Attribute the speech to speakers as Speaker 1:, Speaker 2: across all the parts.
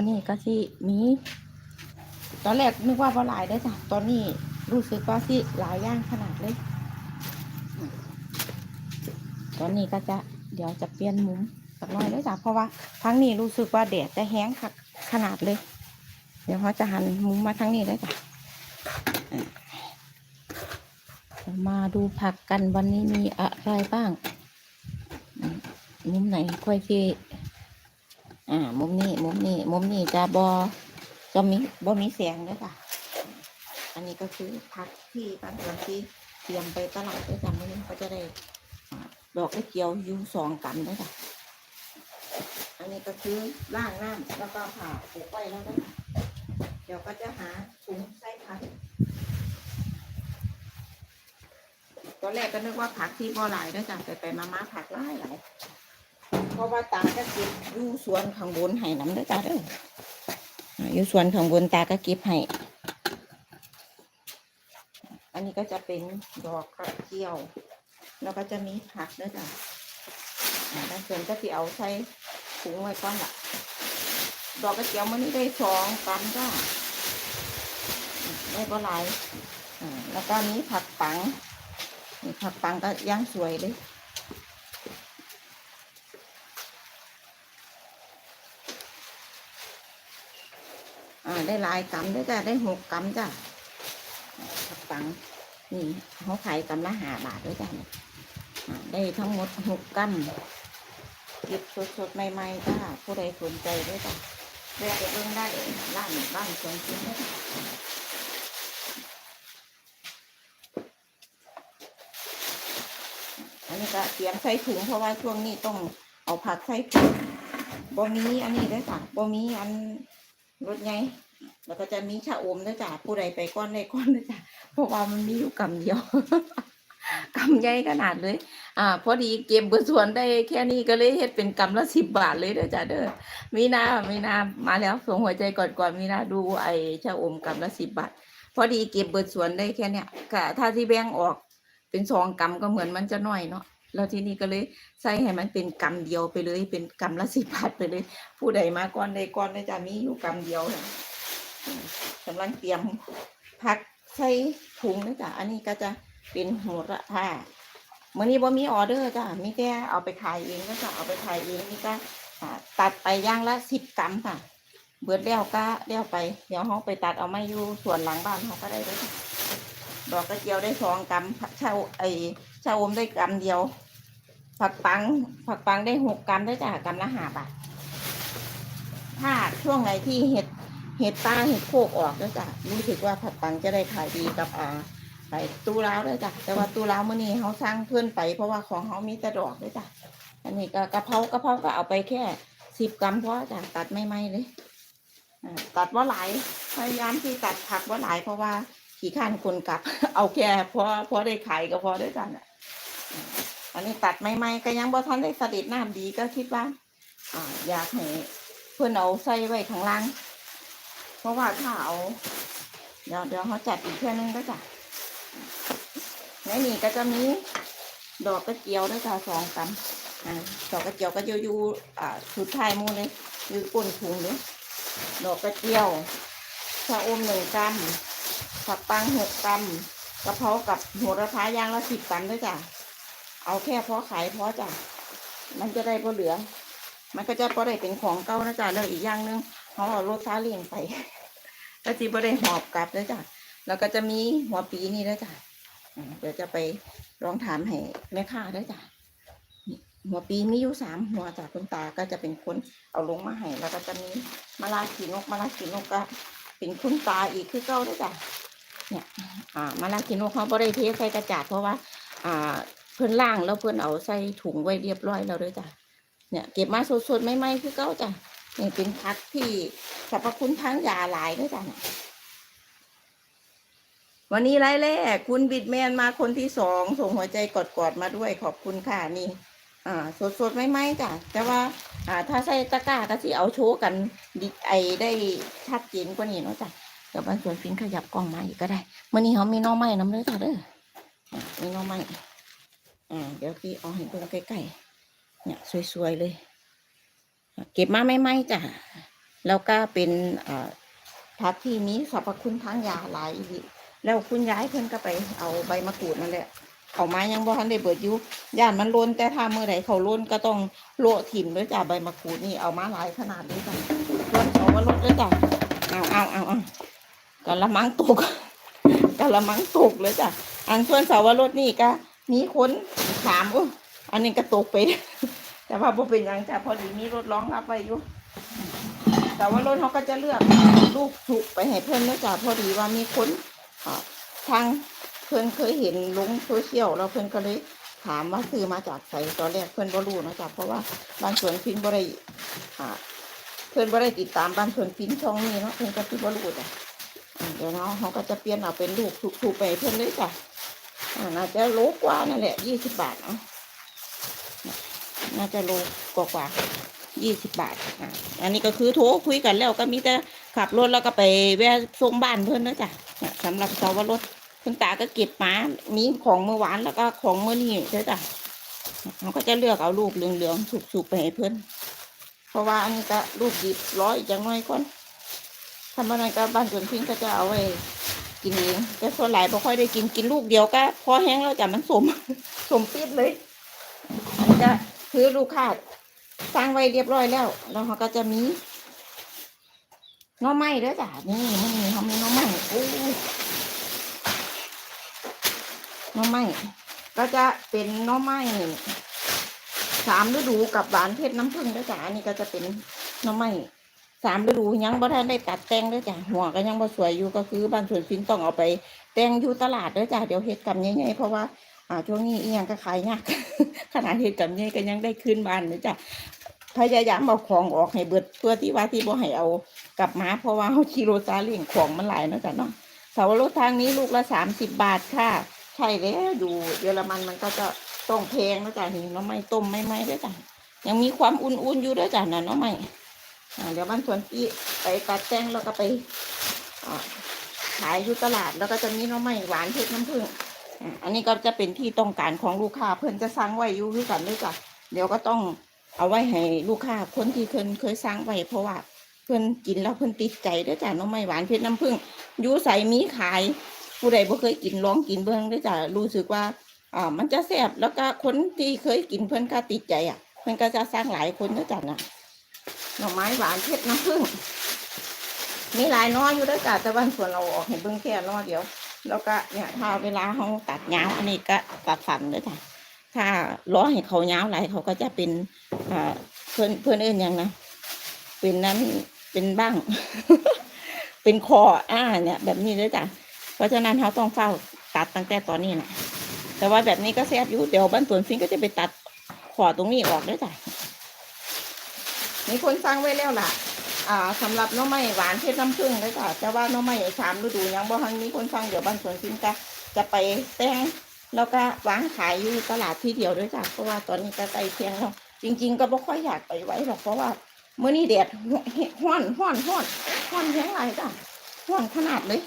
Speaker 1: วันนี้ก็สิมี ตอนแรกนึกว่าบ่หลายได้จ้ะตอนนี้รู้สึกว่าสิหลายย่างขนาดเลย ตอนนี้ก็จะเดี๋ยวจะเปลี่ยนมุมสักหน่อยเลยจ้ะเพราะว่าทางนี้รู้สึกว่าแดดจะแห้งคักขนาดเลย เดี๋ยวเขาจะหันมุมมาทางนี้ได้จ้ะมาดูผักกันวันนี้มีอะไรบ้างมมุมไหนค่อยที่ อ่า มุมนี้ มุมนี้ มุมนี้จะบอจะมีบอมีเสียงด้วยค่ะ อันนี้ก็คือพักที่บ้านสวนที่เตรียมไปตลาดด้วยกันนี้ก็จะได้ดอกกระเจียวยูสองกันด้วยค่ะ อันนี้ก็คือล่างน้ำแล้วก็ผ่าปลูกไว้แล้วด้วยเดี๋ยวก็จะหาถุงใส่ผักตอนแรกก็นึกว่าผักที่บ่หลายด้วยจ้ะแต่ไปมามาผักหลายหลาย ราะว่าตาก็เก็บอยู่สวนข้างบนให้น้ำเด้อจ้าเด้ออยู่สวนข้างบนตาก็เก็บให้อันนี้ก็จะเป็นดอกกระเจียว แล้วก็จะมีผักด้อจ้ะอ่าด้านส่วนก็ที่เอาใส่ถุงไว้ก่อนละดอกกระเจียวมันนี่ได้สองกรัมจ้าอ่าได้บ่หลายอ่าแล้วก็มีผักปังผักปังก็ย่างสวยเลย ได้หลายกำด้วยจ้ะได้หกกำจ้ะผักปังนี่เขาขายกำละหาบาทด้วยจ้ะได้ทั้งหมดหกกำเก็บสดๆใหม่ๆจ้าผู้ใดสนใจด้วยจ้ะแวะไปเบิ่งได้ร้านบ้านสวนจริงด้วยจ้อันนี้ก็เตรียมใส่ถุงเพราะว่าช่วงนี้ต้องเอาผักใส่ถุงบ่มีอันนี้ด้วยจ้ะบ่มีอันรถไง แล้วก็จะมีชาอมด้วยจ้ะผู้ใดไปก้อนใดก้อนด้วยจ้ะเพราะว่ามันมีอยู่กำเดียวกำใหญ่ขนาดเลย อ่า พอดีเก็บเบอร์ส่วนได้แค่นี้ก็เลยเฮ็ดเป็นกำละสิบบาทเลยเด้อจ้ะเด้อมีนามีนามาแล้วส่งหัวใจก่อนก่อนมีนาดูไอ้ชาอมกำละสิบบาท พอดีเก็บเบิดสวนได้แค่เนี้ยค่ะ ถ้าที่แบ่งออกเป็นสองกำก็เหมือนมันจะน้อยเนาะแล้วที่นี้ก็เลยใส่ให้มันเป็นกำเดียวไปเลย เป็นกำละสิบบาทไปเลย ผู้ใดมาก่อนใดก่อนได้จะมีอยู่กำเดียวนะอืม กำลังเตรียมพักใส่ถุงนะจ๊ะอันนี้ก็จะเป็นโหระพาเมื่อนี้บ่มีออเดอร์จ้ะมีแต่เอาไปขายเองก็จะเอาไปขายเองนี่ก็ตัดไปย่างละสิบกรัมค่ะ เบิดแล้วก็แล้วไป เดี๋ยวเขาไปตัดเอาไม่อยู่ส่วนหลังบ้านเขาก็ได้ด้วยจ้ะดอกกระเจียวได้สองกรัมผักเช่าไอชาอมได้กรัมเดียว ผักปัง ผักปังได้หกกรัมได้จ้ะกรัมละห้าบาทถ้าช่วงไหนที่เห็ด เห็ดตาเห็ดโคกออกแล้วจ้ะรู้สึกว่าผักปังจะได้ขายดีกับอ่าไปตู้ร้าวเลยจ้ะแต่ว่าตู้ร้าวเมื่อนี้เขาสร้างเพื่อนไปเพราะว่าของเขามีแต่ดอกด้วยจ้ะอันนี้ก็กระเพรากระเพราก็เอาไปแค่สิบกรัมเพราะจ้ะตัดไม่ไม่เลยอ่าตัดว่าหลายพยายามที่ตัดผักว่าหลายเพราะว่าขี้ข้านคนกลับ เอาแค่พอพอได้ขายก็พอด้วยจ้ะอันนี้ตัดไม่ไม่ก็ยังบ่ทันได้สดิดน้ำดีก็คิดว่าอ่าอยากให้เพื่อนเอาใส่ไว้ข้างล่าง เพราะว่าถ้าเอาเดี๋ยวเดี๋ยวเขาจัดอีกเพื่อนึงก็จ้ะในนี่ก็จะมีดอกกระเจียวด้วยจ้ะสองกำอ่าดอกกระเจียวก็อยู่อยู่อ่าสุดไทยมูเลยอยู่ก้นถุงเลยดอกกระเจียวชะอมหนึ่งกำผักปังหกกำกระเพรากับหัวระพายางละสิบกำด้วยจ้ะเอาแค่พอขายพอจ้ะมันจะได้พอเหลือ มันก็จะพอได้เป็นของเก่านะจ๊ะแล้วอีกอย่างหนึง เขาเอารถซาเลียงไปก็จีบได้หอบกลับเลยจ้ะแล้วก็จะมีหัวปีนี่ด้วจ้ะเดี๋ยวจะไปลองถามให้แม่ค้าด้วจ้ะหัวปีมีอยู่สามหัวจ้ะคุณตาก็จะเป็นคนเอาลงมาให้แล้วก็จะมีมะลาขีนกมะลาขีนกก็เป็นคุณตาอีกคือเก่าด้วยจ้ะเนี่ย อ่ามะลาขีนกเขาบ่ได้เทใส่กระจาดเพราะว่า อ่า เพื่อนล่างแล้วเพื่อนเอาใส่ถุงไว้เรียบร้อยแล้วด้วยจ้ะเนี่ยเก็บมาสดๆใหม่ๆคือเก้าจ้ะ นี่เป็นพักที่สรรพคุณทางยาหลายด้วยจ้ะเนี่ยวันนี้ไล่แรกคุณบิดแมนมาคนที่สองส่งหัวใจกอดๆมาด้วยขอบคุณค่ะนี่ อ่า สดๆใหม่ๆจ้ะแต่ว่า อ่า ถ้าใส่ตะกร้าก็สิเอาโชว์กันดิไอได้ชัดเจนกว่านี้เนาะจ้ะเดี๋ยวบานสวนฟินขยับกล้องมาอีกก็ได้มื่อนี้เขามีน้องไม้น้ำเลยจ้ะเด้อมีน้องไม้อ่าเดี๋ยวพี่เอาให้ดูใกล้ๆเนี่ยสวยๆเลย เก็บมาไม่ไหมจ้ะแล้วก็เป็นเอ่อผักที่มีสรรพคุณทางยาหลายแล้วคุณย้ายเพิ่นก็ไปเอาใบมะกรูดนั่นแหละเอามายังบ่ทันได้เบิดอยู่ย่านมันล้นแต่ถ้าเมื่อใดเขาล้นก็ต้องโละถิ่มด้วยจ้ะใบมะกรูดนี่เอามาหลายขนาดนี้จ้ะส่วนเขาว่าลดด้วยจ้ะเอาเอาเอาเอากะละมังตกกะละมังตกเลยจ้ะอันส่วนเสาวรสนี่ก็มีคนถามอ้อันนี้ก็ตกไป แต่ว่าบ่เป็นหยังจ้ะพอดีมีรถร้องรับไว้อยู่แต่ว่ารถเขาก็จะเลือกลูกถูกไปให้เพื่อนเนื่องจากพอดีว่ามีคนอ่าทางเพื่อนเคยเห็นลงโซเชียลแล้วเพื่อนก็เลยถามว่าซื้อมาจากไสตอนแรกเพื่อนบ่รู้นะจ๊ะเพราะว่าบ้านสวนฟินบ่ได้อ่าเพื่อนบ่ได้ติดตามบ้านสวนฟินช่องนี้เนาะเพื่อนก็คือบ่รู้จ้ะอ่เดี๋ยวเนาะเขาก็จะเปลี่ยนเอาเป็นลูกถูกๆไปให้เพื่อนเลยจ้ะอาน่าจะโลกว่านั่นแหละยี่สิบบาทเนาะ น่าจะโลกว่าๆยี่สิบบาทอะอันนี้ก็คือโทรคุยกันแล้วก็มีแต่ขับรถแล้วก็ไปแวะส่งบ้านเพื่อนนะจ๊ะสำหรับสาวรถคุณตาก็เก็บมามีของเมื่อวานแล้วก็ของเมื่อนี้เด้อจ้ะเขาก็จะเลือกเอาลูกเหลืองๆสุกๆไปให้เพื่อนเพราะว่าอันนี้ก็ลูกดิบร้อยจังน้อยก่อนทำอะไรก็บ้านสวนพิงก็จะเอาไว้กินเองแต่ส่วนหลายบ่ค่อยได้กินกินลูกเดียวก็พอแห้งแล้วจ้ะมันสมสมปิดเลยอันนี้ คือลูกค้าสร้างไว้เรียบร้อยแล้วแล้วเขาก็จะมีน้อไม้ด้วยจ้ะนี่มันมีเขามีน้อไม้โอ้น้อไม้ก็จะเป็นน้อไม้สามฤดูกับหวานเพชรน้ำผึ้งด้วยจ้ะนนี้ก็จะเป็นน้อไม้สามฤดูยังบ่ทันได้ตัดแต่งด้วยจ้ะหัวก็ยังบ่สวยอยู่ก็คือบ้านสวนฟินต้องเอาไป แต่งอยู่ตลาดด้วยจ้ะเดี๋ยวเฮ็ดกำใหญ่ๆเพราะว่า อ่าช่วงนี้อียังก็ขายยากขนาดเฮ็ดกำใหญ่ก็ยังได้ขึ้นบ้านเลยจ้ะพยายามเอาของออกให้เบิดเพื่อที่ว่าที่บ่ให้เอากลับมาเพราะว่าเขาขี่รซาเล้งของมันหลายนะจ้ะเนาะเสาวรถทางนี้ลูกละสามสิบบาทค่ะ ใช่แล้วอยู่เยอรมันมันก็จะต้องแพงนะจ๊ะนี่เน้องไม่ต้มไม่ไม่ด้วยจ้ะยังมีความอุ่นๆอยู่ด้วยจ้ะนะเน้องไม่เดี๋ยวบ้านสวนพี่ไปตัดแจ้งแล้วก็ไปขายอยู่ตลาดแล้วก็จะมีน้องไม้หวานเพชรน้ำผึ้ง อันนี้ก็จะเป็นที่ต้องการของลูกค้าเพื่อนจะสั่งไว้อยู่ด้วยกันด้วยจ้ะเดี๋ยวก็ต้องเอาไว้ให้ลูกค้าคนที่เคยเคยสร้างไว้เพราะว่าเพื่อนกินแล้วเพื่อนติดใจด้อจ้ะน้องไม้หวานเพชรน้ำผึ้งยูใส่มีขาย ผู้ใดบ่เคยกินลองกินเบิ่งด้อจ้ะรู้สึกว่าอ่ามันจะแซ่บแล้วก็คนที่เคยกินเพื่อนก็ติดใจอะ เพื่อนก็จะสร้างหลายคนด้อจ้ะนะหน่อไม้หวานเพชรน้ำผึ้งมีหลายน้ออยู่ด้อจ้ะแต่ว่าส่วนเราออกให้เบิ่งแค่น้อเดียว แล้วก็เนี่ยถ้าเวลาเขาตัดยาอันนี้ก็ตัดสันเด้อจ้ะถ้าล้อให้เขายาวหลเขาก็จะเป็นเพื่อนเพื่อนเอื่นยังนะเป็นนั้นเป็นบ้าง เป็นคออ่าเนี่ย แบบนี้เลยจ้ะเพราะฉะนั้นเขาต้องเฝ้าตัดตั้งแต่ตอนนี้นะแต่ว่าแบบนี้ก็แซ่บอยู่เดี๋ยวบ้านสวนฟิงก็จะไปตัดขอตรงนี้ออกด้วยจ้ะมีคนสั่งไว้แล้วล่ะ อ่าสำหรับน้องไม้หวานเพชรน้ำผึ้งเลยจ้ะแต่ว่าน้องไม้สามฤดูยังบ่ทันมีคนสั่งเดี๋ยวบ้านสวนฟิงจะจะไปแต่งแล้วก็วางขายอยู่ตลาดที่เดียวด้วยจ้ะเพราะว่าตอนนี้ก็ใกล้เที่ยงแล้วจริง ๆ ก็บ่ค่อยอยากไปไว้หรอกเพราะว่าเมื่อนี้แดดห้อนห้อนห้อนห้อนแห้งไรจ้ะห้อนขนาดเลย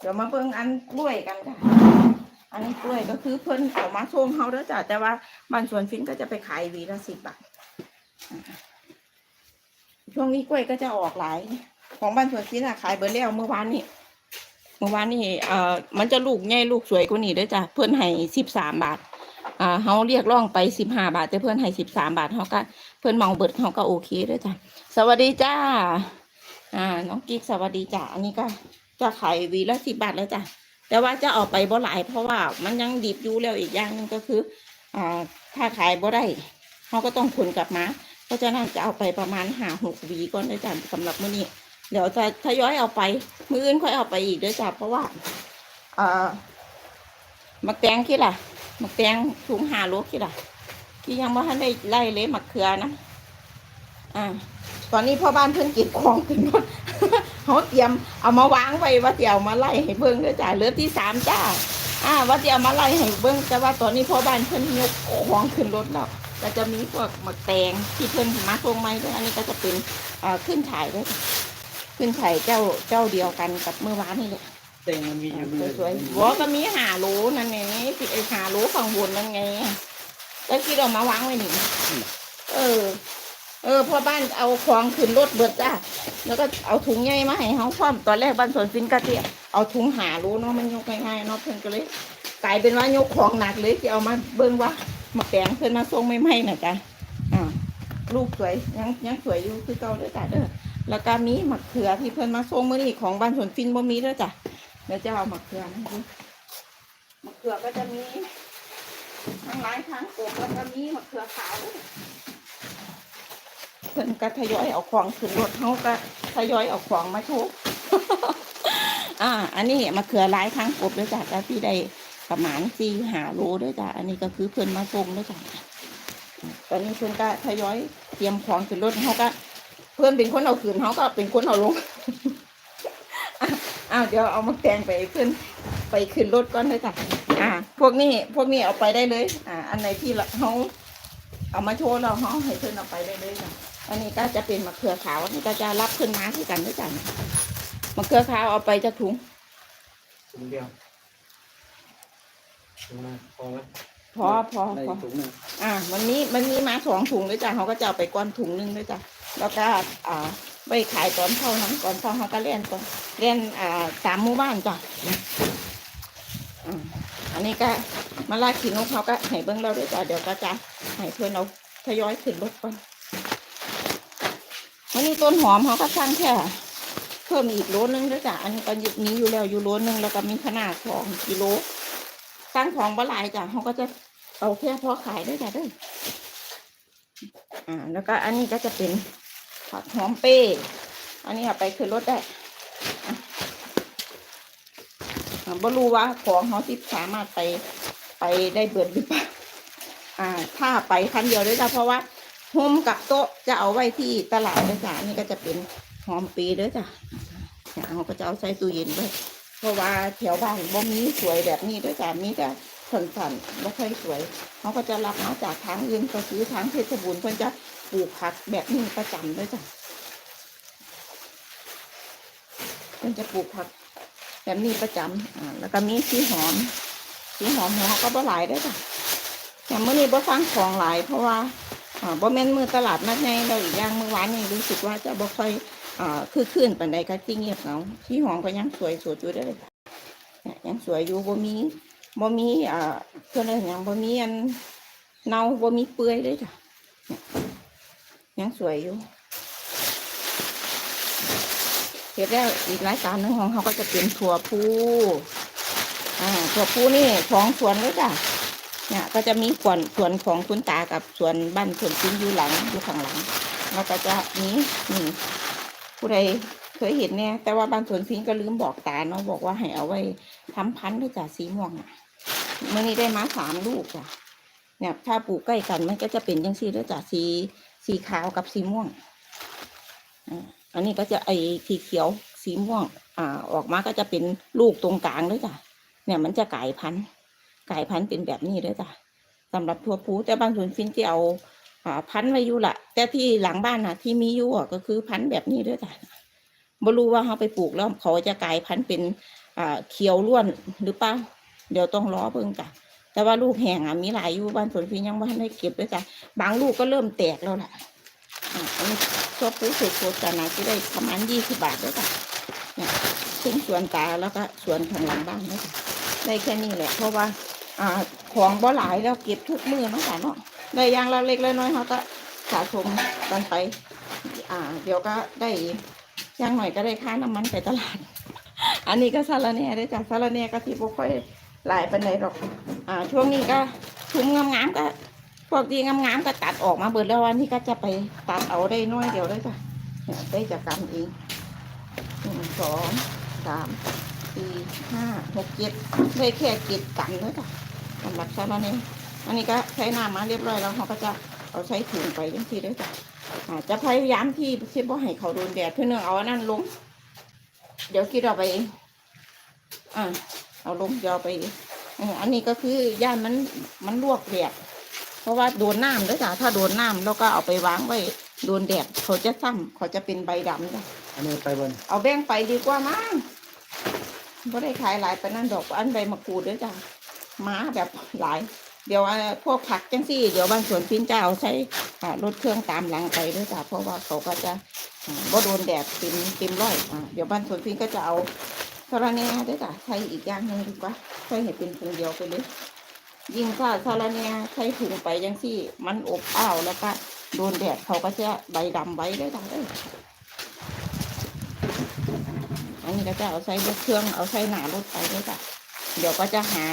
Speaker 1: เดี๋ยวมาเบิ่งอันกล้วยกันค่ะ อันนี้กล้วยก็คือเพิ่นเอามาส่งเฮาเด้อจ้ะแต่ว่าบ้านสวนฟินก็จะไปขายวีละสิบบาท ช่วงนี้กล้วยก็จะออกหลาย ของบ้านสวนฟินอะขายเบอร์แล้วเมื่อวานนี้เมื่อวานนี้เอ่อมันจะลูกใหญ่ลูกสวยกว่านี้ด้อจ้ะเพิ่อนให้สิบสามบาทอ่าเฮาเรียกร้องไปสิบห้าบาท แต่เพื่อนให้สิบสามบาทเฮาก็เพื่อนเมาเบิดเฮาก็โอเคด้วยจ้ะสวัสดีจ้า อ่า น้องกิ๊กสวัสดีจ้ะอันนี้ก็จะขายวีละสิบบาทแล้วจ้ะแต่ว่าจะเอาไปบ่หลายเพราะว่ามันยังดิบอยู่แล้วอีกอย่างนึงก็คืออ่าถ้าขายบ่ได้เฮาก็ต้องขนกลับมา เพราะฉะนั้นจะเอาไปประมาณห้าหกหวีก่อนเลยจ้ะสำหรับมื้อนี้ เดี๋ยวจะทยอยเอาไป มื้ออื่นค่อยเอาไปอีกด้วยจ้ะเพราะว่าเอ่ามักแตงคิดล่ะมักแตงถุงหาโลกี่ล่ะที่ยังไม่ทันได้ไล่เลยมักเขือนะอ่าตอนนี้พ่อบ้านเพิ่นเก็บของขึ้นรถเขาเตรียมเอามาวางไว้ว่าจะเอามาไล่ให้เบิ่งด้อจ้าเลือที่สามจ้าอ่าว่าจะเอามาไล่ให้เบิ่งแต่ว่าตอนนี้พ่อบ้านเพิ่นยกของขึ้นรถแล้ว ก็จะมีพวกหมักแตงที่เพิ่นมาส่งไม้ด้วยอันนี้ก็จะเป็นอ่าขึ้นฉายด้วยจ้ะขึ้นฉายเจ้าเจ้าเดียวกันกับเมื่อวานนี่แหละ
Speaker 2: แต่งมันมีอยู่เลย
Speaker 1: สวยๆหัวก็มีหาโหลนั่นไงที่ไอ้หาโหลข้างบนนั่นไงแล้วคิดเอามาวางไว้นี่เออ เอออพอบ้านเอาของขึ้นรถเบิดจ้าแล้วก็เอาถุงใหญ่มาให้เขาพร้อมตอนแรกบ้านสวนสินกะเตียเอาถุงหารู้เนาะมันยกง่ายๆเนาะเพิ่นก็เลยกลายเป็นว่ายกของหนักเลยที่เอามาเบิ่งว่า มาแปลงเพิ่นมาส่งไม่ไหม่ๆน่ะจ้ะอ่าลูกสวยยังยังสวยอยู่คือเก่าเด้อจ้ะเด้อแล้วก็มีมะเขือที่เพิ่นมาส่งมื้อนี้ของบ้านสวนฟินบ่มีเด้อจ้ะเดี๋ยวจะเอามะเขือมาดูมะเขือก็จะมีทั้งหลายทั้งกบแล้วก็มีมะเขือขาวเพิ่นก็ทยอยเอาของขึ้นรถเฮาก็ทยอยเอาของมาโชว์อ่า อันนี้มะเขือหลายครั้งกบด้วยจ้ะจ้ะที่ได้ ประมาณสี่หาโลด้วยจ้ะอันนี้ก็คือเพิ่อนมาส่งด้วยจ้ะตอนนี้เพิ่นก็ทยอยเตรียมของขึ้นรถเฮาก็ เพื่อนเป็นคนเอาขึ้นเฮาก็เป็นคนเอาลงอ้าวเดี๋ยวเอามาแตงไปขึ้นไปขึ้นรถก่อนเลยจ้ะอ่า พวกนี้พวกนี้เอาไปได้เลย อ่า อันไหนที่เฮาเอามาโชว์เราเฮาให้เพิ่อนเอาไปได้เลยจ้ะอันนี้ก็จะเป็นมะเขือขาวอันนี้ก็จะรับขึ้นมาที่กันด้วยกันมะเขือขาวเอาไปจากถุง
Speaker 2: ถุงเดียว ถุงนะพอไหม
Speaker 1: พอพอ
Speaker 2: ได้
Speaker 1: พอ
Speaker 2: ถุงหนึ่ง
Speaker 1: อ่ามันนี้มันนี้มาสองถุงด้วยจ้ะเขาก็จะเอาไปก้อนถุงหนึงด้วยจ้ะแล้วก็อ่าไปขายตอนเท่านั้นก่อนเท่าเขาก็เล่นก่อนเล่นอ่าสามหมู่บ้านจ้ะอ่าอันนี้ก็มาลากขีนกเขาก็ให้เบิ้งเราด้วยจ้ะเดี๋ยวก็จะให้เพื่อนเราทยอยขึ้นรถก่อนวันนี้ต้นหอมเขาก็สร้างแค่เพิ่มอีกโลนึงด้วยจ้ะอันนี้ก็อยู่มีอยู่แล้วอยู่โลนึงแล้วก็มีขนาดสองกิโล สร้งของบหลายจ้ะเขาก็จะเอาแค่พอขายด้วยจ้ะด้วยอ่าแล้วก็อันนี้ก็จะเป็นผักหอมเป้ อันนี้เอาไปขึ้นรถได้อะอ่าบ่รู้ว่าของเขาที่สามารถไปไปได้เบิดหรือเปล่าอ่า ถ้าไปคันเดียวด้วยจ้ะเพราะว่าโฮมกับโต๊ะจะเอาไว้ที่ตลาดด้วยจ้ะนนี้ก็จะเป็นหอมปีเด้อจ้ะเนี่ยเขาก็จะเอาใส่ตู้เย็นด้วย เพราะว่าแถวบ้านบ่มีสวยแบบนี้ด้วยจ้ะมีแต่สันๆบ่ค่อยสวยเขาก็จะรับมาจากทางอื่นก็คือทางเพชรบูรณ์เพิ่นจะปลูกผักแบบนี้ประจำด้วยจ้ะเพิ่นจะปลูกผักแบบนี้ประจำอ่าแล้วก็มีสีหอมสีหอมของเขาก็บ่หลายด้อจ้ะแต่เมื่อนี้บ่ฟังของหลายเพราะว่าอ่าบ่แม่นมือตลาดนัดในเราอีกอย่างเมื่อวานนี่รู้สึกว่าจะบ่ค่อย อ่าคือขึ้นปานใดก็ที่เงียบเงาที่หอมก็ยังสวยสดอยู่เด้อเนี่ยยังสวยอยู่บ่มีบ่มีอ่าเพิ่อนเรียยังบ่มีอันเน่าบ่มีเปื่อยเลยจ้ะยังสวยอยู่เสร็จแล้วอีกรายการหนึงของเขาก็จะเป็นถั่วพูอ่าถั่วพูนี่ของสวนเลยจ้ะเนี่ยก็จะมีส่วนส่วนของคุณตากับส่วนบ้านส่วนชิ้นอยู่หลังอยู่ข้างหลัง แล้วก็จะมีนี่ ผู้ใดเคยเห็นเนี่ยแต่ว่าบานสวนพิงก็ลืมบอกตาเนาะบอกว่าให้เอาไว้ทำพันธุ์ด้วยจ้ะสีม่วงอะเมื่อนี้ได้มาสามลูกจ้ะเนี่ยถ้าปลูกใกล้กันมันก็จะเป็นยังสีด้วยจ้ะสีสีขาวกับสีม่วงอันนี้ก็จะไอสีเขียวสีม่วง อ่า ออกมาก็จะเป็นลูกตรงกลางด้วยจ้ะเนี่ยมันจะกลายพันธุ์กลายพันธุ์เป็นแบบนี้เลยจ้ะสำหรับทั่วผูแต่บางส่วนฟินที่เอา พันไว้อยู่ละแต่ที่หลังบ้านนะที่มีอยู่ก็คือพันแบบนี้ด้วยจ้ะบ่รู้ว่าเขาไปปลูกแล้วเขาจะกลายพันธุ์เป็นเขียวล้วนหรือเปล่าเดี๋ยวต้องรอเบิ่งจ้ะแต่ว่าลูกแห้งอะมีหลายอยู่บ้านสวนฟินยังไม่ได้เก็บด้วยจ้ะบางลูกก็เริ่มแตกแล้วล่ะอ่าอันนี้ทั่วผูเศษโคตรนะที่ได้ประมาณยี่สิบบาทด้วยจ้ะเนี่ยซึ่งสวนตาแล้วก็สวนข้างหลังบ้านด้วยจ้ะได้แค่นี้แหละเพราะว่า อ่าของบ่หลายแล้วเก็บทุกมือเนาะค่เนาะ ได้ยางละเล็กละน้อยเขาก็สะสมกันไป อ่า เดี๋ยวก็ได้ยางหน่อยก็ได้ค่าน้ำมันไปตลาด อันนี้ก็สารแหน่ได้จากสารแหน่ก็ที่บ่ค่อยหลายปานใดหรอก อ่า ช่วงนี้ก็ถุงงามๆก็พวกที่งามๆก็ตัดออกมาเบิดแล้ววันนี้ก็จะไปตัดเอาได้น้อยเดียวเลยจ้ะเนี่ยได้จากกันเองหนึ่งสองสามสี่ห้าหกเจ็ดได้แค่เจ็ดกันเลยค่ะสำหรับซาลาเน่ อันนี้ก็ใช้น้ำมาเรียบร้อยแล้วเขาก็จะเอาใช้ถุงไปยังทีด้วยจ้ะอ่าจะพยายามที่ที่บ่ให้เขาโดนแดดเพื่อเนื่องเอาอันนั้นลง เดี๋ยวคิดเอาไปเองอ่าเอาลงเดี๋ยวเอาไปเองอืมอันนี้ก็คือย่านมันมันลวกแดดเพราะว่าโดนน้ำด้วยจ้ะถ้าโดนน้ำแล้วก็เอาไปวางไว้โดนแดดเขาจะซ้ำเขาจะเป็นใบดำจ้ะ
Speaker 2: อันนี้ไปบน
Speaker 1: เอาแบ่งไปดีกว่ามั้งบ่ได้ขายหลายปานนั้นดอกอันใบมะกรูดเด้วยจ้ะมาแบบหลาย เดี๋ยวอ่าพวกผักจังซี่ เดี๋ยวบานสวนพินจะเอาใช้รถเครื่องตามหลังไปด้วยจ้ะเพราะว่าเขาก็จะบ่โดนแดดเต็มเต็มร้อยอ่าเดี๋ยวบานสวนพินก็จะเอาสาระแหน่ด้วยจ้ะใช้อีกอย่างหนึ่งดีกว่าใช้ให้เป็นถุงเดียวไปเลยยิ่งถ้าสาระแหน่ใช้ถุงไปจังซี่ มันอบอ้าวแล้วก็โดนแดดเขาก็จะใบดำไว้ด้วยจ้ะเด้ออันนี้ก็จะเอาใช้รถเครื่องเอาใช้หนารถไปด้วยจ้ะเดี๋ยวก็จะหา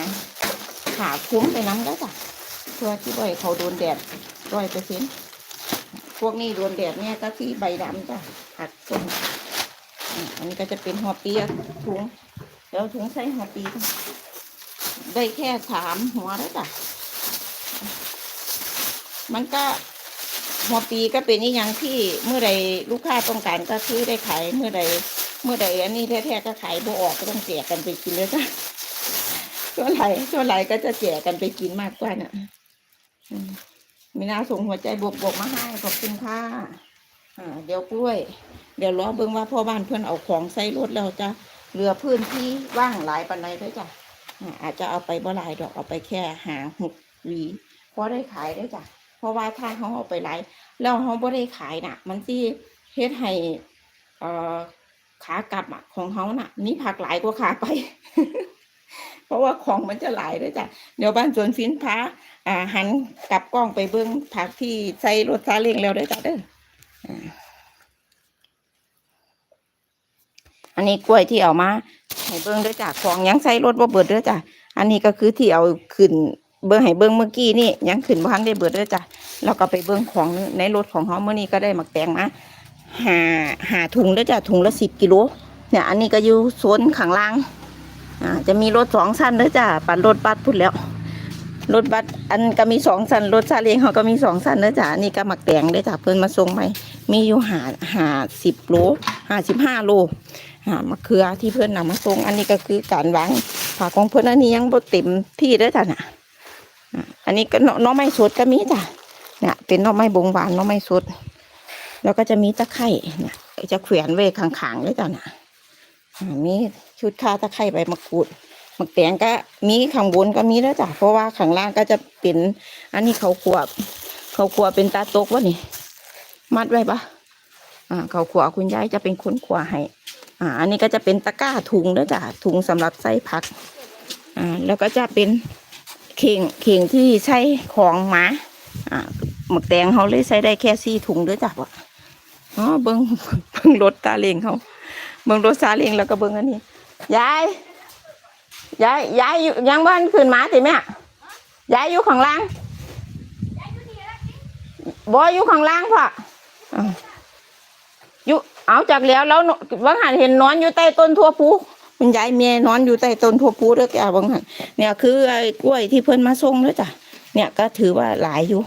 Speaker 1: ขาคุ้มไปน้ำแล้วจ้ะเพื่อที่ว่าให้เขาโดนแดดร้อยเปอร์เซ็นต์พวกนี้โดนแดดเนี่ยก็ที่ใบดำจ้ะหัดต้นอันนี้ก็จะเป็นหัวปีอะถุงเดี๋ยวถุงใส่หัวปีกได้แค่สามหัวแล้วจ้ะมันก็หัวปีก็เป็นอีกอย่างที่เมื่อใดลูกค้าต้องการก็ซื้อได้ขายเมื่อใดเมื่อใดอันนี้แท้ๆก็ขายบ่ออกก็ต้องแจกกันไปกินเลยจ้ะ ตัวไหลตัวไหลก็จะแจกกันไปกินมากกว่าน่ะมีนาส่งหัวใจบวกบวกมาให้ขอบคุณค่ะอ่าเดี๋ยวกล้วย เดี๋ยวรอเบิ่งว่าพ่อบ้านเพื่อนเอาของใส่รถแล้วจะเหลือพื้นที่ว่างหลายปันใดด้วยจ้ะอ่าอาจจะเอาไปบ่หลายดอกเอาไปแค่หาหกหวีพอได้ขายได้จ้ะเพราะว่าถ้าเขาเอาไปหลายแล้วเขาบ่ได้ขายน่ะ มันที่เฮ็ดให้เอ่อขากลับอะของเขาน่ะมีผักหลายกว่าขาไป เพราะว่าของมันจะหลายด้วยจ้ะเดี๋ยวบ้านสวนฟินพาอ่าหันกลับกล้องไปเบิ้งผักที่ใส่รถซาเล้งแล้วด้วยจ้ะเด้อออันนี้กล้วยที่เอามาให้เบิ้งด้วยจ้ะของยังใส่รถบ่าเบิดด้วยจ้ะอันนี้ก็คือที่เอาขึ้นเบิ้งให้เบิ้งเมื่อกี้นี่ยังขึ้นบ่ทันได้เบิดด้วยจ้ะแล้วก็ไปเบิ้งของในรถของเขาเมื่อนี้ก็ได้หมักแตงมาหาหาถุงด้วยจ้ะถุงละสิบกิโลเนี่ยอันนี้ก็อยู่โซนข้างล่าง อ่าจะมีรถสองชั้นเด้อจ้าปั่นรถบัสพูดแล้ว รถบัสอันก็มีสองชั้นรถซาเล้งเขาก็มีสองชั้นเด้อจ้าอันนี่ก็หมักแตงเด้อจ้าเพิ่นมาส่งไปมีอยู่หาหาสิบโลหาสิบห้าโลหามะเขือที่เพื่อนนำมาส่งอันนี้ก็คือการวางผักของเพื่อนอันนี้ยังบ่เต็มที่เด้อจ้าน่ะอ่าอันนี้ก็น่อหน้อไม้สดก็มีจ้ะเนี่ยเป็นน้องไม้บงหวานน้องไม้สด แล้วก็จะมีตะไคร่เนี่ยจะแขวนไว้ข้างๆด้อจ้าน่ะอ่ามี ชุดข้าตะไคร้ใบมะกรูดหมักแตงก็มีข้างบนก็มีแล้วจ้ะเพราะว่าข้างล่างก็จะเป็นอันนี้เขาขวบ เขาขวบเป็นตาตกวะนี่มัดไว้ปะอ่าเขาขวบคุณยายจะเป็นคนขวบให้อ่า อันนี้ก็จะเป็นตะกร้าถุงแล้วจ้ะถุงสำหรับใส่ผัก อ่า แล้วก็จะเป็นเข่งเข่งที่ใช้ของหมาอ่าหมักแตงเขาเลยใส่ได้แค่สี่ถุงด้อจ้ะวะอ๋อเบิ้งเบิ้งรถตาเลงเขาเบิ่งรถซาเลงแล้วก็เบิ่งอันนี้ ยายยายยายอยู่ยังบ้านขึ้นมาสิแม่ยายอยู่ข้างล่างบอยอยู่ข้างล่างพ่ออยู่เอาจากแล้วแล้วบางหันเห็นนอนอยู่ใต้ต้นทั่วพูคุณยายเมียนอนอยู่ใต้ต้นทั่วพูเด้อแกบางหันเนี่ยคือไอ้กล้วยที่เพิ่นมาส่งด้อจ้ะเนี่ยก็ถือว่าหลายอยู่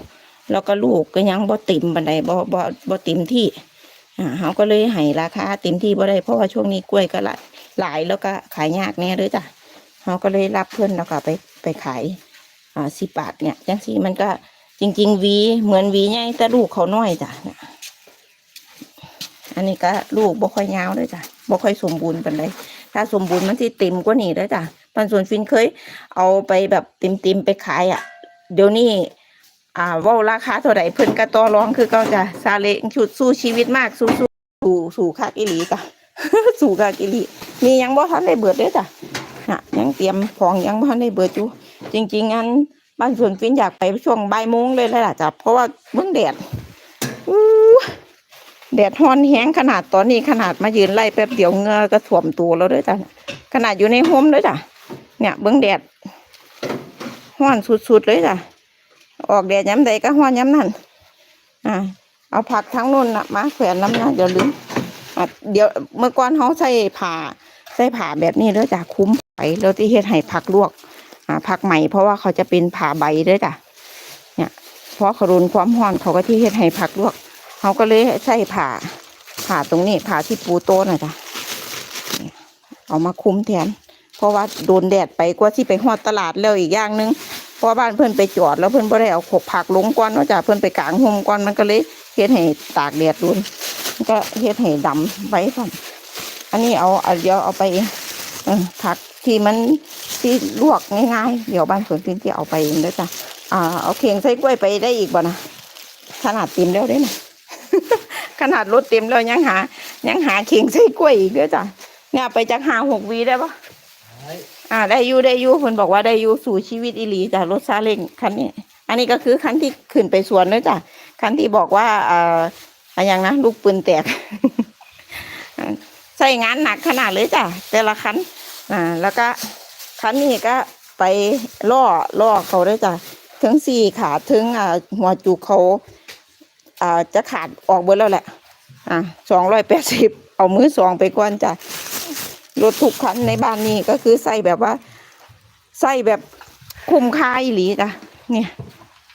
Speaker 1: แล้วก็ลูกก็ยังบ่ติ่มบันไดบ่บ่บ่ติ่มที่อ่าเขาก็เลยให้ราคาต็มที่บ่ได้เพราะว่าช่วงนี้กล้วยก็หลาย หลายแล้วก็ขายยากแน่เลยจ้ะเขาก็เลยรับเพื่อนแล้วก็ไปไปขายอ่าสิบบาทเนี่ยจังสีมันก็จริง ๆ วีเหมือนวีใหญ่แต่ลูกเขาน้อยจ้ะเนี่ยอันนี้ก็ลูกบ่ค่อยยาวเลยจ้ะบ่ค่อยสมบูรณ์ปานใดถ้าสมบูรณ์มันที่เต็มกว่านี้เลยจ้ะปันส่วนฟินเคย เอาไปแบบเต็มๆไปขายอะ เดี๋ยวนี้อ่าว่าราคาเท่าไหร่เพิ่นก็ต่อรองคือเก็จะซาเล้งชุดสู้ชีวิตมากสู้สู้สู่สู่คากอิลีจ้ะสู่คากิลี มียังบ่ทันได้เบิดเด้อจ้ะน่ะยังเตรียมของยังบ่ทันได้เบิดอยู่ จริงๆอันบ้านสวนฟินอยากไปช่วงบ่ายโมงเลยเลยล่ะจ้ะเพราะว่าเบิ่งแดดอู้แดดฮ้อนแฮงขนาดตอนนี้ขนาดมายืนไล่แป๊บเดียวเงือก็ท่วมตัวแล้วด้อจ้ะขนาดอยู่ในโฮมด้อจ้ะเนี่ยเบิ่งแดดฮ้อนสุดๆเลยจ้ะออกแดดย้ำใดก็ห้อนย้ำนั่นอ่าเอาผักทั้งนู่นนะมาแขวนน้ำนะเดี๋ยวลืมเดี๋ยวเมื่อก่อนเขาใส่ผ่า ใส่ผ่าแบบนี้เด้อจ้ะคุ้มไปแล้วที่เฮ็ดให้ผักลวกอ่าผักใหม่เพราะว่าเขาจะเป็นผ่าใบเด้อจ้ะเนี่ยเพราะเขารุนความร้อนเขาก็ที่เฮ็ดให้ผักลวกเขาก็เลยใส่ผ่าผ่าตรงนี้ผ่าที่ปูโต้น่ะจ้ะเอามาคุ้มแทน เพราะว่าโดนแดดไปกว่าที่ไปฮอดตลาดแล้วอีกอย่างหนึงเพราะบ้านเพื่อนไปจอดแล้วเพื่อนบ่ได้เอาขบผักลงก่อนเนาะจ้ะเพื่อนไปกางห่มก่อนมันก็เลยเฮ็ดให้ตากแดดรุนมันก็เฮ็ดให้ดำไว้ก่อน อันนี้เอาเอาเดี๋ยวเอาไปเออผักที่มันที่ลวกง่ายๆ เดี๋ยวบ้านสวนพินที่เอาไปเองเด้อจ้ะอ่าเอาเข่งใส่กล้วยไปได้อีกบ่นะขนาดเต็มแล้วเด้นะขนาดรถเต็มแล้วยังหา ยังหาเข่งใส่กล้วยอีกเด้อจ้ะเนี่ยไปจากหาหกวีได้ปะ
Speaker 2: ไอ้
Speaker 1: อ่าได้อยู่ได้อยู่เพิ่นบอกว่าได้อยู่สู่ชีวิตอีหลีจ้ะรถซาเล้งคันนี้ อันนี้ก็คือคันที่ขึ้นไปสวนเด้อจ้ะคันที่บอกว่าเอ่ออะไรอย่างนะลูกปืนแตก ใส่งานหนักขนาดเลยจ้ะแต่ละคันอ่าแล้วก็คันนี้ก็ไปล่อล่อเขาด้วยจ้ะถึงสี่ขาถึงอ่าหัวจุกเขาอ่าจะขาดออกเบิดแล้วแหละ อ่าสองร้อยแปดสิบเอามือสองไปก่อนจ้ะรถทุกคันในบ้านนี้ก็คือใส่แบบว่า ใส่แบบคุ้มค่าอีหลีจ้ะเนี่ย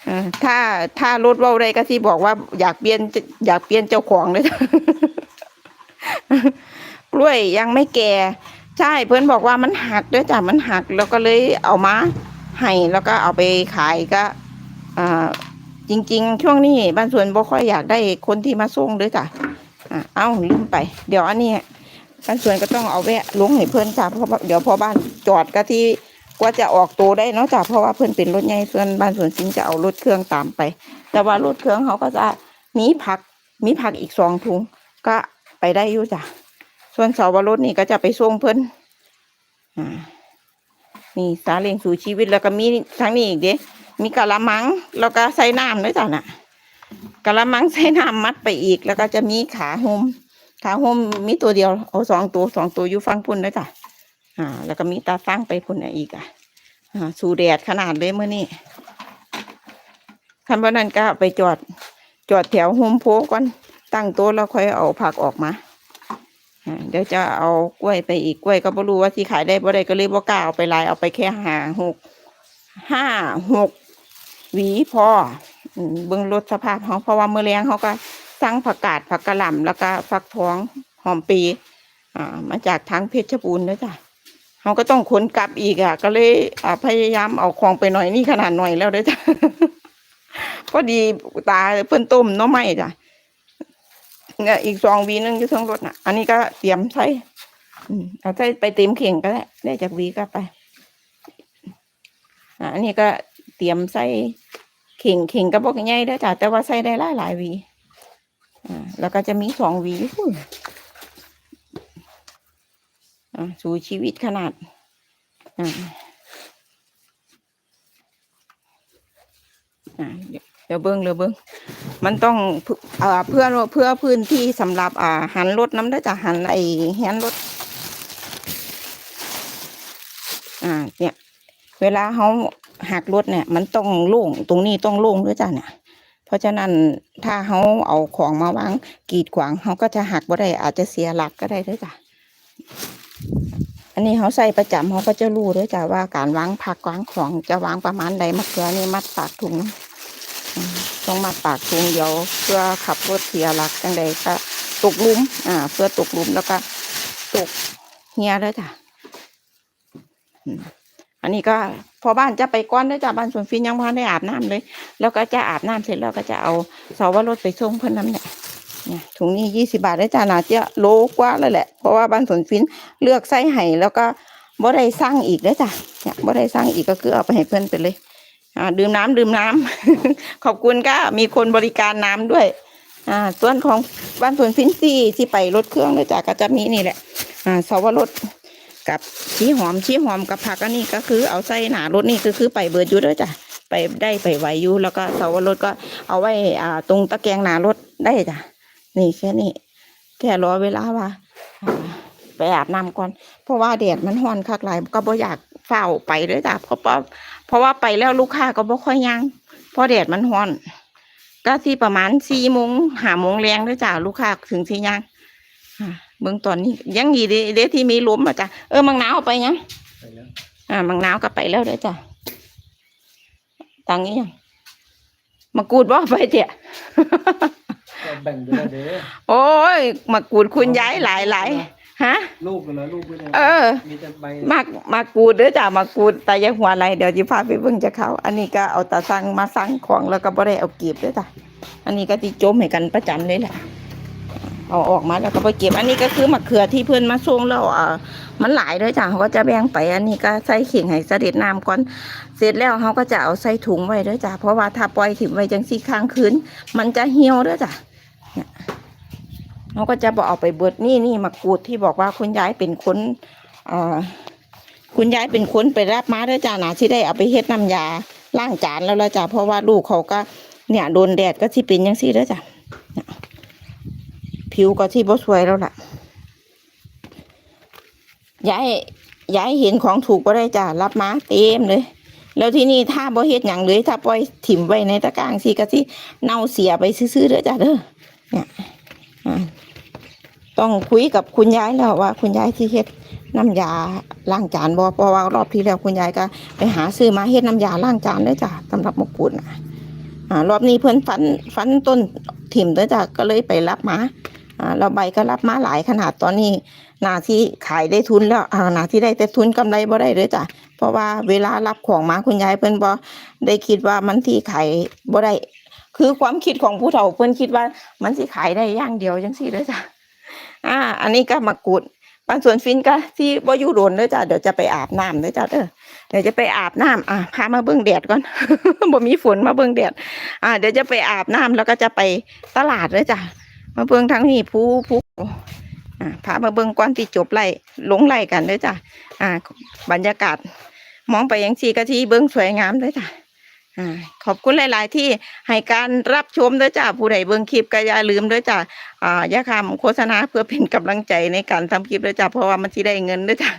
Speaker 1: อ่าถ้าถ้ารถเว่าได้ก็ที่บอกว่าอยากเปลี่ยนอยากเปลี่ยนเจ้าของเลยจ้ะ กล้วยยังไม่แก่ ใช่เพื่อนบอกว่ามันหักด้วยจ้ะมันหักแล้วก็เลยเอามาให้แล้วก็เอาไปขายก็อ่าจริง ๆ ช่วงนี้บ้านสวนบ่ค่อยอยากได้คนที่มาส่งด้วยจ้ะอ่าเอ้าลืมไป เดี๋ยวอันนี้บ้านสวนก็ต้องเอาแวะลงให้เพื่อนจ้ะเพราะว่าเดี๋ยวพอบ้านจอดก็ที่กว่าจะออกตัวได้เนาะจ้ะเพราะว่าเพื่อนเป็นรถใหญ่ส่วนบ้านสวนสิงจะเอารถเครื่องตามไป แต่ว่ารถเครื่องเขาก็จะมีผักมีผักอีกสองถุงก็ไปได้อยู่จ้ะ ส่วนเสาวรถนี่ก็จะไปส่งเพิ่นอ่านี่สาเลี้ยงสู่ชีวิตแล้วก็มีทั้งนี้อีกเด้มีกะละมังแล้วก็ใส่น้ำด้วยจ้ะน่ะกะละมังใส่น้ำมัดไปอีก แล้วก็จะมีขาโฮมขาโฮมมีตัวเดียวเอาสองตัวสองตัวอยู่ฟังพุ่นด้วยจ้ะอ่า แล้วก็มีตาฟังไปพุ่นอีกอะอ่าสู่แดดขนาดเลยเมื่อนี้คันวันนั้นก็ไปจอดจอดแถวโฮมโพก่อนตั้งโต๊ะแล้วค่อยเอาผักออกมา เดี๋ยวจะเอากล้วยไปอีกกล้วยก็บ่รู้ว่าที่ขายได้บ่ได้ก็เลยบ่กล้าเอาไปลายเอาไปแค่หาหกห้าหกหวีพอเบิ่งรถสภาพเขาเพราะว่าเมื่อแรงเขาก็สั่งผักกาดผักกระหล่ำแล้วก็ฟักทองหอมปีอ่ามาจากทางเพชรบูรณ์นะจ้ะเขาก็ต้องขนกลับอีกอะ ก็เลยอ่าพยายามเอาของไปหน่อยนี่ขนาดหน่อยแล้วด้อจ้ะพอดีตาเพิ่นต้มน้อไม้จ้ะ เนี่ยอีกสองวีนึงอยู่ทั้งรถน่ะ อันนี้ก็เตรียมใช้เอาใช้ไปเต็มเข่งก็ได้ได้จากวีก็ไปอันนี้ก็เตรียมใส่เข่งเข่งกระบอกใหญ่ได้จ้ะแต่ว่าใส่ได้หลายหลายวีอ่าแล้วก็จะมีสองวีอู้อ่าสู่ชีวิตขนาดอ่าอ่า ดี๋ยวเดี๋ยวเบิ้งเดี๋ยวเบิ้งมันต้องเพื่อเอ่อเพื่อเพื่อพื้นที่สำหรับอ่าหันรถน้ำได้จะหันไอแฮนรถอ่า เนี่ย เวลาเขาหักรถเนี่ย มันต้องโล่งตรงนี้ต้องโล่งด้วยจ้ะเนี่ยเพราะฉะนั้นถ้าเขาเอาของมาวางกีดขวางเขาก็จะหักบ่ได้อาจจะเสียหลักก็ได้ด้วยจ้ะอันนี้เขาใส่ประจำเขาก็จะรู้ด้วยจ้ะว่าการวางผักวางของจะวางประมาณใดมะเขือนี่มัดปากถุงน้ำอืม ต้องมาปากทุงเดียว เพื่อขับรถเสียหลักจังใดก็ตกลุมอ่า เพื่อตกลุมแล้วก็ตกเฮียเลยจ้ะอันนี้ก็พอบ้านจะไปก้อนได้จ้ะบ้านสวนฟินยังพาได้อาบน้ำเลย แล้วก็จะอาบน้ำเสร็จแล้วก็จะเอาเสาวรถไปส่งเพื่อนน้ำเนี่ยเนี่ยถุงนี้ยี่สิบาทได้จ้ะนาจะโลกว่าเลยแหละ เพราะว่าบ้านสวนฟินเลือกไส้ไห้แล้วก็บ่ได้สร้างอีกได้จ้ะเนี่ยบ่ได้สร้างอีกก็คือเอาไปให้เพื่อนไปเลย อ่าดื่มน้ำดื่มน้ำขอบคุณก็มีคนบริการน้ำด้วย อ่า ส่วนของบ้านสวนฟินซี่ที่ไปรถเครื่องเลยจ้ะก็จะมีนี่แหละ อ่าสวรสกับชี้หอมชี้หอมกับผักอันนี้ก็คือเอาใส่หนารถนี่ก็คือไปเบิดอยู่ด้วยจ้ะไปได้ไปไหวอยู่แล้วก็สวรสก็เอาไว้อ่า ตรงตะแกรงหนารถได้จ้ะนี่แค่นี้แค่รอเวลาว่าไปอาบน้ำก่อน เพราะว่าแดดมันร้อนคักหลายก็บ่อยากเฝ้าไปเลยจ้ะเพราะว่า ราะว่าไปแล้วลูกค้าก็บ่ค่อยยังเพราะแดดมันร้อน ก็ที่ประมาณสี่โมงห้าโมงแรงด้วยจ้ะลูกค้าถึงสิยังอ่าเบื้องตอนนี้ ยังดีเด้เด้ที่มีลมอะจ้ะเออมังนาวเอาไปยัง
Speaker 2: ไปแล้ว
Speaker 1: อ่ามังนาวก็ไปแล้วเด้อจ้ะตังนี้ยังมากูดบ่ไปเถอะ
Speaker 2: ก็แบ่งไปแล้วเด้อ
Speaker 1: โอ้ยมากูดคุณย้ายหลายหลาย ฮะ
Speaker 2: ลูกกันแล้วลูกไม่ได้
Speaker 1: เออ
Speaker 2: มีแต่ใบ
Speaker 1: มากมากูดเด้อจ้ะมากูดแต่อยังหัวอะไรเดี๋ยวจิพาไปเบิ่งจะเขาอันนี้ก็เอาตาสั่งมาสั่งของแล้วก็บ่ได้เอากีบเด้อจ้ะอันนี้ก็ติจมให้กันประจำเลยแหละพเอาออกมาแล้วก็ไปเก็บ อันนี้ก็คือมะเขือที่เพื่อนมาส่งแล้วอ่ามันหลายด้วยจ้ะเขาก็จะแบ่งไป อันนี้ก็ใส่เข่งให้เสด็จน้ำก่อนเสร็จแล้วเขาก็จะเอาใส่ถุงไว้ด้วยจ้ะเพราะว่าถ้าปล่อยถิ่มไว้จังสี่ค้างคืนมันจะเหี่ยวด้วยจ้ะเนี่ย เขาก็จะบอกเอาไปเบิดนี่นี่มะกรูดที่บอกว่าคุณยายเป็นคนคุณยายเป็นคนไปรับมาด้วยจ้ะนะที่ได้เอาไปเฮ็ดน้ำยาล้างจานแล้วละจ้ะเพราะว่าลูกเขาก็เนี่ยโดนแดดก็ที่เป็นยังซี่ด้วยจ้ะเนี่ยผิวก็ที่บ่สวยแล้วล่ะยายยายเห็นของถูกก็ได้จ้ะรับมาเต็มเลย แล้วที่นี่ถ้าบ่เฮ็ดหยังเลย ถ้าปล่อยถิ่มไว้ในตะกร้างสิก็ที่เน่าเสียไปซื่อๆเด้อจ้ะเด้อเนี่ย ต้องคุยกับคุณยายแล้วว่า คุณยายที่เฮ็ดน้ำยาล้างจานบ่เพราะว่ารอบที่แล้วคุณยายก็ไปหาซื้อมาเฮ็ดน้ำยาล้างจานเด้อจ้ะสำหรับมะกรูดน่ะอ่ารอบนี้เพื่อนฟันฟันต้นถิ่มเด้อจ้ะก็เลยไปรับมาอ่าเราใบก็รับมาหลายขนาดตอนนี้นาที่ขายได้ทุนแล้วอ่านาที่ได้แต่ทุนกำไรบ่ได้เลยจ้ะเพราะว่าเวลารับของมาคุณยายเพิ่อนบ่ได้คิดว่ามันที่ขายบ่ได้คือความคิดของผู้เฒ่าเพิ่อนคิดว่ามันสิขายได้อย่างเดียวจังซี่เด้อจ้ะ อ่า อันนี้ก็มะกรูดบางส่วนฟินก็ที่บ่อยู่โดนเด้อจ้ะเดี๋ยวจะไปอาบน้ำเด้อจ้ะเด้อเดี๋ยวจะไปอาบน้ำอ่าพามาเบิ่งแดดก่อนบ่มีฝนมาเบิ่งแดดอ่าเดี๋ยวจะไปอาบน้ำแล้วก็จะไปตลาดเลยจ้ะมาเบิ่งทั้งนี้ผู้ผู้อ่าพามาเบิ่งก่อนที่จบไล่หลงไล่กันเลยจ้ะอ่า บรรยากาศ มองไปยังสีกะที่เบิ่งสวยงามเลยจ้ะ อ่าขอบคุณหลาย ๆ ที่ให้การรับชมด้วยจ้ะผู้ใดเบิ่งคลิปก็อย่าลืมด้วยจ้ะอ่าอย่าคำโฆษณาเพื่อเป็นกำลังใจในการทำคลิปด้วยจ้ะเพราะว่ามันสิได้เงินด้วยจ้ะ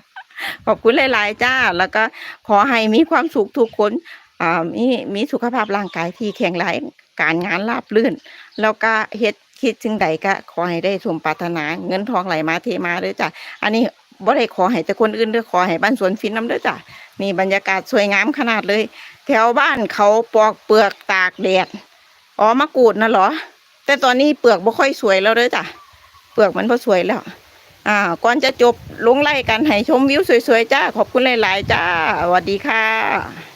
Speaker 1: ขอบคุณหลาย ๆ จ้า แล้วก็ขอให้มีความสุขทุกคนอ่ามีมีสุขภาพร่างกายที่แข็งแรงการงานราบรื่น แล้วก็เฮ็ดคิดจึงใดก็ขอให้ได้สมปรารถนาเงินทองไหลมาเทมาด้อจ้ะอันนี้บ่ได้ขอให้แต่คนอื่นด้อขอให้บ้านสวนฟินน้ำด้อจ้ะนี่บรรยากาศสวยงามขนาดเลย แถวบ้านเขาปอกเปลือกตากแดดอ๋อมะกรูดนะเหรอ แต่ตอนนี้เปลือกไม่ค่อยสวยแล้วเด้อจ้ะเปลือกมันพอสวยแล้ว อ่า ก่อนจะจบลงไล่กันให้ชมวิวสวยๆจ้า ขอบคุณหลายๆจ้าสวัสดีค่ะ